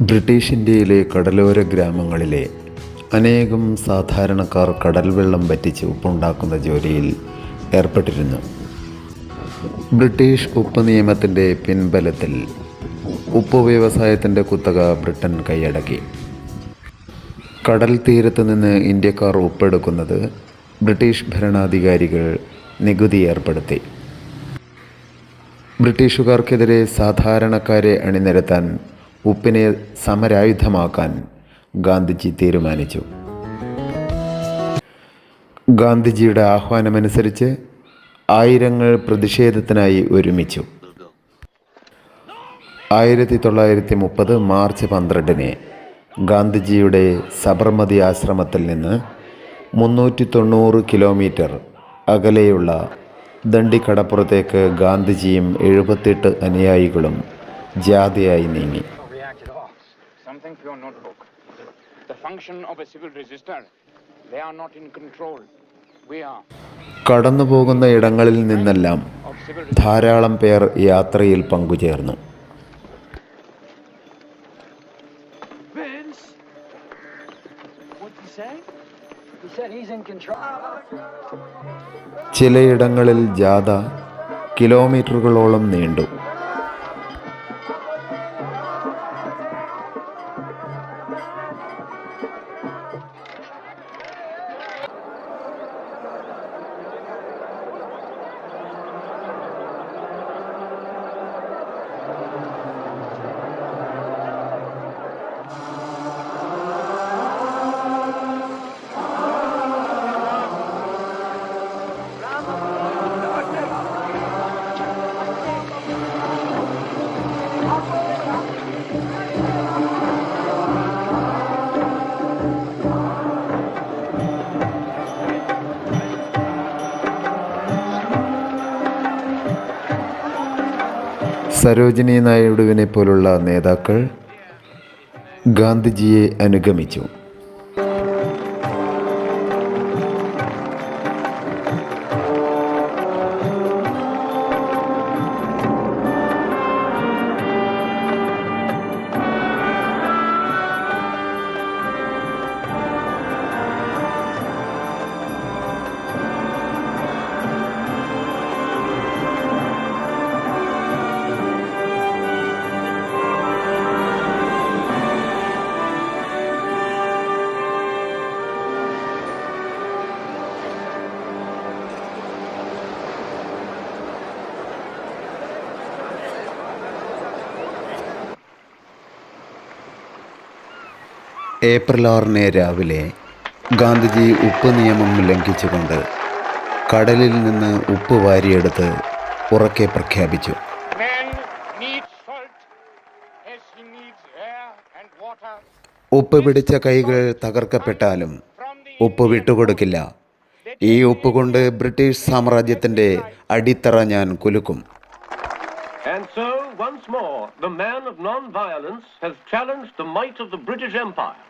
British ഇന്ത്യയിലെ കടലോര ഗ്രാമങ്ങളിലെ അനേകം സാധാരണക്കാർ കടൽ വെള്ളം വറ്റിച്ച് ഉപ്പുണ്ടാക്കുന്ന ജോലിയിൽ ഏർപ്പെട്ടിരുന്നു. ബ്രിട്ടീഷ് ഉപ്പ് നിയമത്തിന്റെ പിൻബലത്തിൽ ഉപ്പ് വ്യവസായത്തിന്റെ കുത്തക ബ്രിട്ടൻ കൈയടക്കി. കടൽ തീരത്ത് നിന്ന് ഇന്ത്യക്കാർ ഉപ്പെടുക്കുന്നത് ബ്രിട്ടീഷ് ഭരണാധികാരികൾ നികുതി ഏർപ്പെടുത്തി. ബ്രിട്ടീഷുകാർക്കെതിരെ സാധാരണക്കാരെ അണിനിരത്താൻ ഉപ്പിനെ സമരായുധമാക്കാൻ ഗാന്ധിജി തീരുമാനിച്ചു. ഗാന്ധിജിയുടെ ആഹ്വാനമനുസരിച്ച് ആയിരങ്ങൾ പ്രതിഷേധത്തിനായി ഒരുമിച്ചു. ആയിരത്തി തൊള്ളായിരത്തി മുപ്പത് മാർച്ച് പന്ത്രണ്ടിന് ഗാന്ധിജിയുടെ സബർമതി ആശ്രമത്തിൽ നിന്ന് മുന്നൂറ്റി തൊണ്ണൂറ് കിലോമീറ്റർ അകലെയുള്ള ദണ്ഡിക്കടപ്പുറത്തേക്ക് ഗാന്ധിജിയും എഴുപത്തെട്ട് അനുയായികളും ജാഥയായി നീങ്ങി. Your notebook. The function of a civil resistor. They are not in control. We are. കടന്നു പോകുന്ന ഇടങ്ങളിൽ നിന്നെല്ലാം ധാരാളം പേർ യാത്രയിൽ പങ്കുചേർന്നു Vince? What'd he say? He said he's in control. ചിലയിടങ്ങളിൽ ജാഥ കിലോമീറ്ററുകളോളം നീണ്ടു സരോജിനി നായിഡുവിനെ പോലുള്ള നേതാക്കൾ ഗാന്ധിജിയെ അനുഗമിച്ചു. ഏപ്രിൽ ആറിന് രാവിലെ ഗാന്ധിജി ഉപ്പ് നിയമം ലംഘിച്ചുകൊണ്ട് കടലിൽ നിന്ന് ഉപ്പ് വാരിയെടുത്ത് ഉറക്കെ പ്രഖ്യാപിച്ചു. ഉപ്പ് പിടിച്ച കൈകൾ തകർക്കപ്പെട്ടാലും ഉപ്പ് വിട്ടുകൊടുക്കില്ല. ഈ ഉപ്പ് കൊണ്ട് ബ്രിട്ടീഷ് സാമ്രാജ്യത്തിന്റെ അടിത്തറ ഞാൻ കുലുക്കും. And so, once more, the man of non-violence has challenged the might of the British Empire.